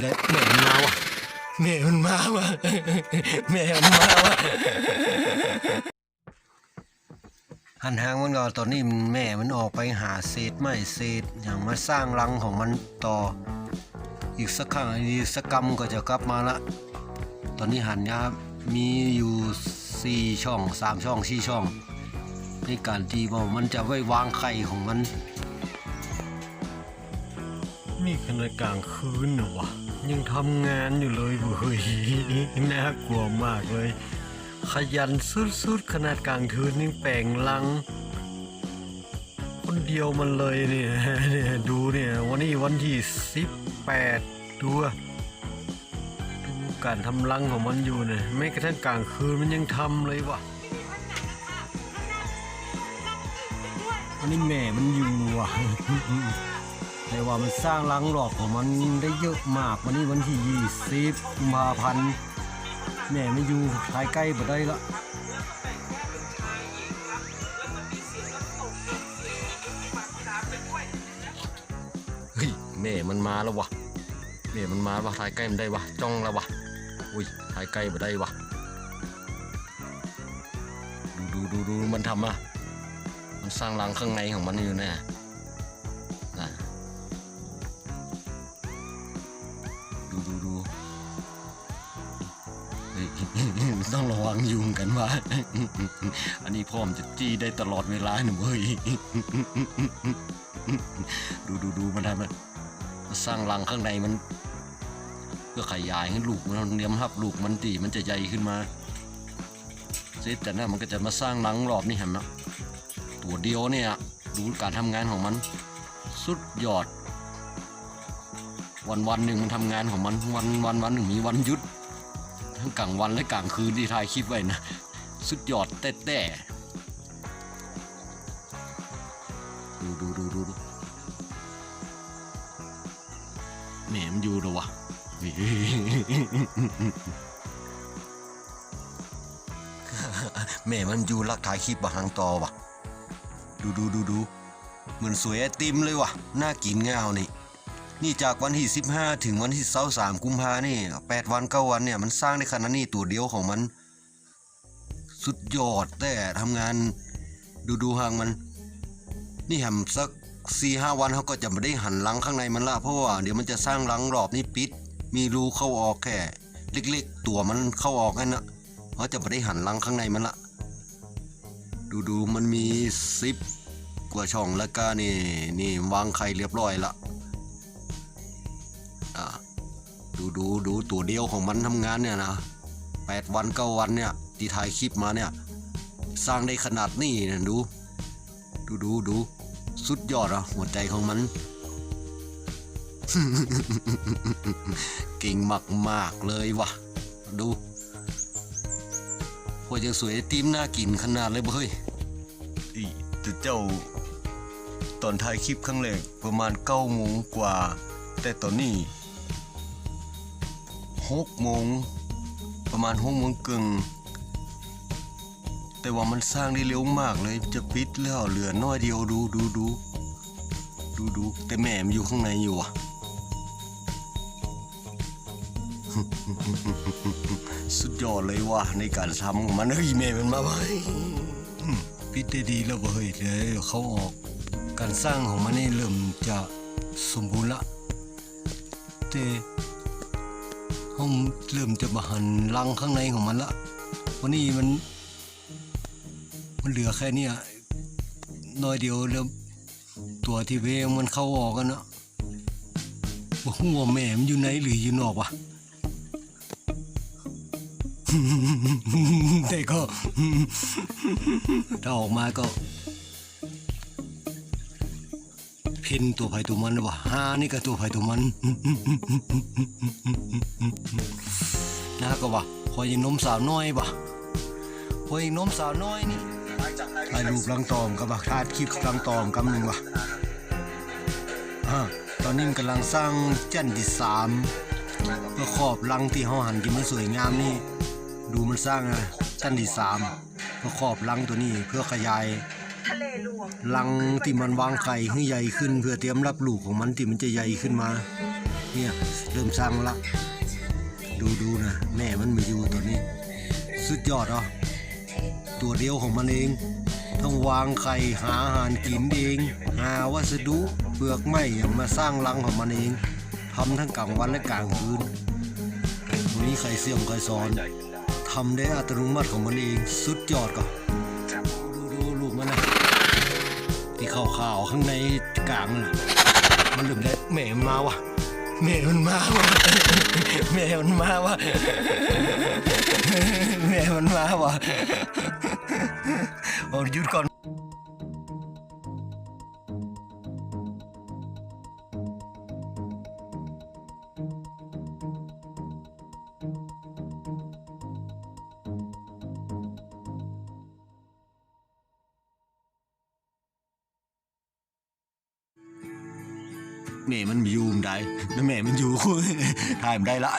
แม่มันมาวะแม่มันมาวะแม่มันมาวะหันหางมันก็ตอนนี้มันแม่มันออกไปหาเศษไม้เศษอย่างมาสร้างรังของมันต่อ อีกสักครั้งอีกสักกรรมก็จะกลับมาละ ตอนนี้หันยามีอยู่สี่ช่องสามช่องสี่ช่อง ในการที่ว่ามันจะไว้วางไข่ของมัน นี่ขณะกลางคืนนะวะ ยังทำงานอยู่เลยเว้ยน่ากลัวมากเลย ขยันสุดๆขนาดกลางคืนนี่แปลงลัง คนเดียวมันเลยเนี่ยเนี่ยดูเนี่ย วันนี้วันที่สิบแปดดูดูการทำรังของมันอยู่เนี่ยแม้กระทั่งกลางคืนมันยังทำเลยวะวันนี้แม่มันอยู่ว่ะ แต่ว่ามันสร้างรังหลอกของมันได้เยอะมากวันนี้วันที่ยี่สิบมาพันแม่ไม่อยู่ทายใกล้บ่ได้ละเฮ้ยแม่มันมาแล้ววะแม่มันมาวะถ่ายใกล้มันได้วะจ้องแล้ววะอุ้ยถ่ายใกล้มาได้วะดูดูดูดูมันทำอะมันสร้างรังข้างในของมันอยู่แน่ ดูดูดูต้องระวังยุงกันว่า อันนี้พ่อมจะจี้ได้ตลอดเวลาหนูเฮ้ย ดูดูดูมันทำมันสร้างรังข้างในมัน เพื่อขยายให้ลูกมันเลี้ยมรับลูกมันตีมันจะใหญ่ขึ้นมาเสร็จแต่นั้นมันก็จะมาสร้างรังรอบนี่เห็นไหมตัวเดียวเนี่ย ดูการทำงานของมัน สุดยอด วันวันหนึ่งมันทำงานของมันวันวันวันหนึ่งมีวันหยุดทั้งกลางวันและกลางคืนที่ถ่ายคลิปไว้นะสุดยอดแต่แต่ดูดูดูดูแหมมันอยู่หรอวะแม่มันอยู่รักถ่ายคลิปบะหางตอวะดูดูดูดูเหมือนสวยไอติมเลยวะน่ากินเงานี่ นี่จากวันที่ 15 ถึงวันที่23กุมภานี่ 8 วัน9วันเนี่ยมันสร้างได้ขนาดนี้ตัวเดียวของมัน สุดยอดแต่ทำงานดูดูหางมัน นี่แหมสักสี่ห้าวันเขาก็จะไม่ได้หันหลังข้างในมันละเพราะว่าเดี๋ยวมันจะสร้างหลังรอบนี้ปิด มีรูเข้าออกแค่เล็กๆ ตัวมันเข้าออกนั่นนะเขาจะไม่ได้หันหลังข้างในมันละดูดูๆมันมีซิปกว่าช่องแล้วก็นี่นี่วางไข่เรียบร้อยละ ดูดูดูตัวเดียวของมันทำงานเนี่ยนะแปดวันเก้าวันเนี่ยที่ถ่ายคลิปมาเนี่ย สร้างได้ขนาดนี้นะดู ดูดูดูสุดยอดอะหัวใจของมัน เก่งมากมากๆเลยวะดูพวกยังสวยติมหน่ากินขนาดเลยเบ้ยอีเจ้า ตอนถ่ายคลิปครั้งแรกประมาณเก้าโมงกว่า แต่ตอนนี้ หกโมงประมาณหกโมงกึ่งแต่ว่ามันสร้างได้เร็วมากเลยจะปิดแล้วเหลือน้อยเดียวดูดูดูดูดูแต่แม่มันอยู่ข้างในอยู่อะสุดยอดเลยว่ะในการทำของมันเฮ้ยแม่มันมาเว้ยอืมปิดได้ดีแล้วเว้ยเดี๋ยเขาออกการสร้างของมันนี่เริ่มจะสมบูรณ์ละแต่ เขาเริ่มจะมาหันรังข้างในของมันละวันนี้มัน มันเหลือแค่นี้น้อยเดียวแล้วตัวที่เวมันเข้าออกกันเนาะว่าหัวแม่มันอยู่ไหนหรืออยู่นอกวะแต่ก็ถ้าออกมาก็ เพ่นตัวไผ่ตัวมันนะวะฮานี่ก็ตัวไผ่ตัวมันนะก็ว่าคอยยิงน้มสาวน้อยวะคอยยิงน้มสาวน้อยนี่ถ่ายรูปลังตอมกับว่าถ่ายคลิปลังตอมกำหนึ่งวะอ่าตอนนี้มันกำลังสร้างเจนที่สามเพื่อขอบลังที่เขาหันกินมันสวยงามนี่ ดูมันสร้างนะจันที่สามเพื่อขอบลังตัวนี้เพื่อขยาย ลหลวงลังที่มันวางไข่ให้ใหญ่ขึ้น เพื่อเตรียมรับลูกของมันที่มันจะใหญ่ขึ้นมา เนี่ยเริ่มสร้างละ ดูดูนะแม่มันมาอยู่ตัวนี้ สุดยอดอะตัวเดียวของมันเองทั้งวางไข่หาอาหารกินเอง หาวัสดุเปลือกไม้อย่างมาสร้างรังของมันเองทำทั้งกลางวันและกลางคืนวันนี้ใครเสี่ยมใครสอนทำได้อัตโนมัติของมันเอง สุดยอดก็ดู ขาวๆข้างในกลางน่ะมันลืมได้แม่มันมาวะแม่มันมาวะแม่มันมาวะแม่มันมาวะโอ้หยุดก่อน แม่มันอยู่มได้แล้วแม่มันอยู่ ถ่ายมันได้ละ